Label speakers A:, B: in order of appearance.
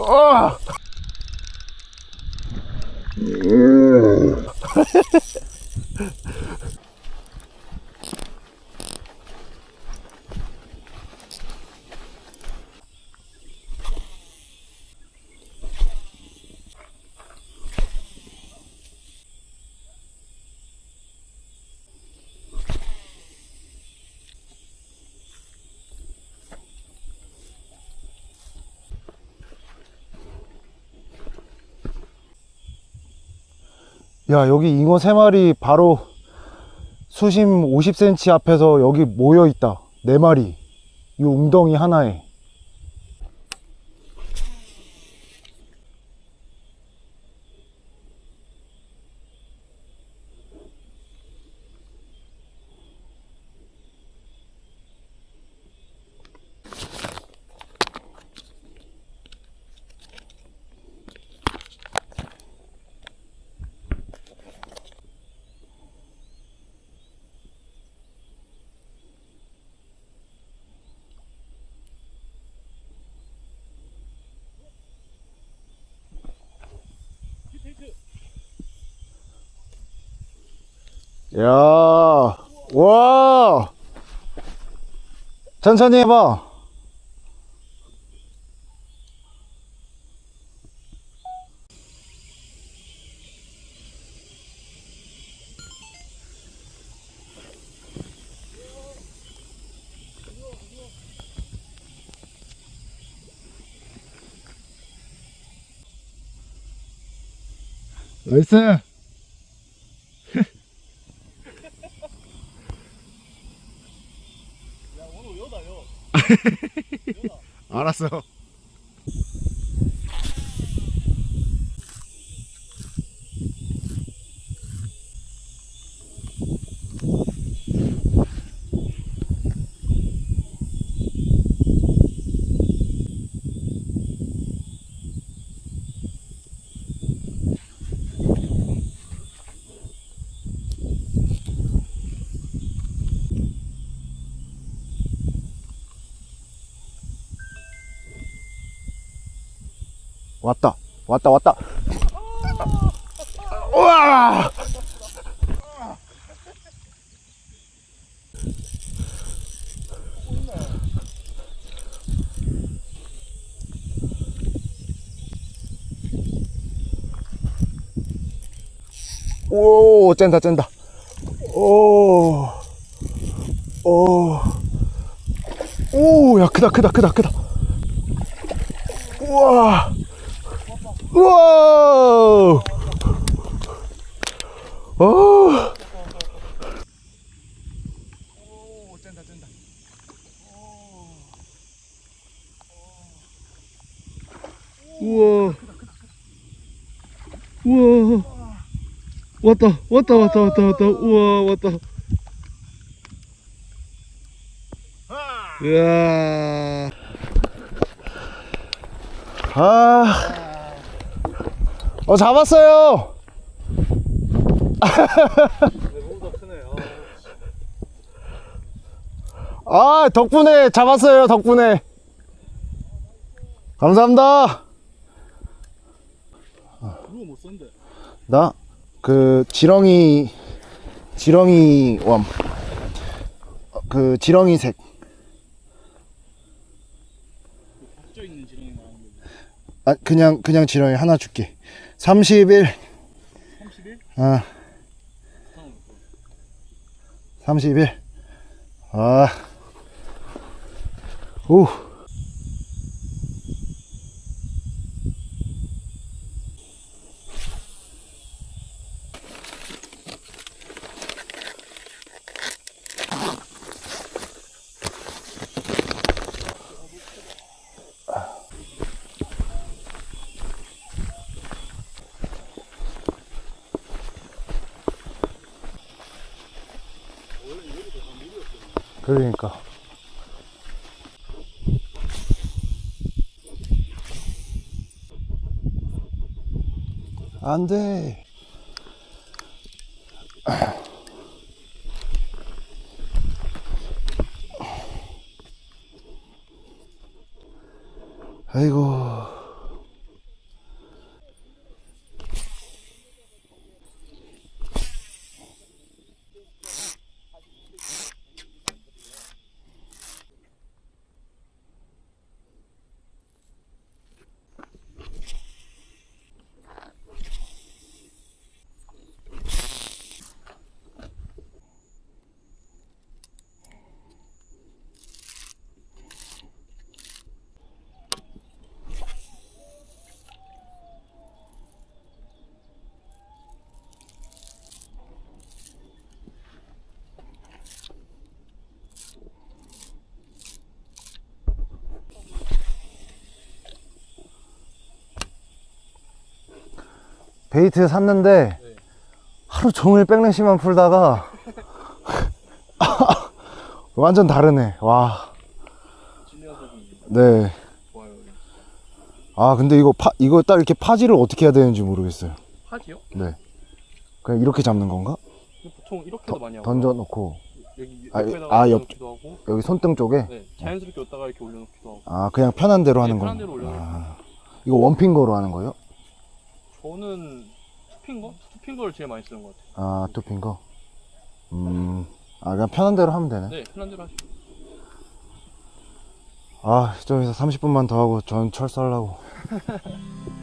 A: 어! 야, 여기 잉어 세 마리 바로 수심 50cm 앞에서 여기 모여 있다. 네 마리. 이 웅덩이 하나에. 야, 와. 천천히 해봐. 나이스. 알았어. 왔다. 왔다, 왔다. 우와! 오, 짠다, 짠다. 오, 오, 오, 야, 크다, 크다, 크다, 크다. 우와. 우와! 어. 오, 짠다. 우와. 우와. 왔다, 왔다, 왔다, 왔다, 왔다. 우와, 왔다. 이야. 아. 어, 잡았어요. 아, 덕분에 잡았어요, 덕분에. 감사합니다.
B: 그거 못 썼는데.
A: 나, 그, 지렁이, 지렁이 웜. 어, 그, 지렁이색.
B: 박져 있는 지렁이 나오는 거.
A: 아, 그냥, 그냥 지렁이 하나 줄게. 31.
B: 31?
A: 아,
B: 다음 거.
A: 31. 아. 오. 그러니까. 안 돼. 아이고. 베이트 샀는데
B: 네.
A: 하루 종일 백래시만 풀다가 완전 다르네. 와, 네.
B: 아
A: 근데 이거 파 이거 딱 이렇게 파지를 어떻게 해야 되는지 모르겠어요.
B: 하지요?
A: 네. 그냥 이렇게 잡는 건가?
B: 보통 이렇게도 많이 하고
A: 던져 놓고
B: 여기
A: 아,
B: 옆에다가
A: 아, 옆-
B: 하고
A: 여기 손등 쪽에
B: 네, 자연스럽게 여기다가 이렇게 올려놓기도 하고
A: 아 그냥 편한 대로 하는
B: 네,
A: 거.
B: 편한 대로 올려놓고.
A: 아, 이거 원핑거로 하는 거예요?
B: 저는 투핑거? 투핑거를 제일 많이 쓰는 것 같아요.
A: 아 투핑거. 음. 아 그냥 편한 대로 하면 되네.
B: 네, 편한 대로 하시죠.
A: 아 저기서 30분만 더 하고 전 철수하려고.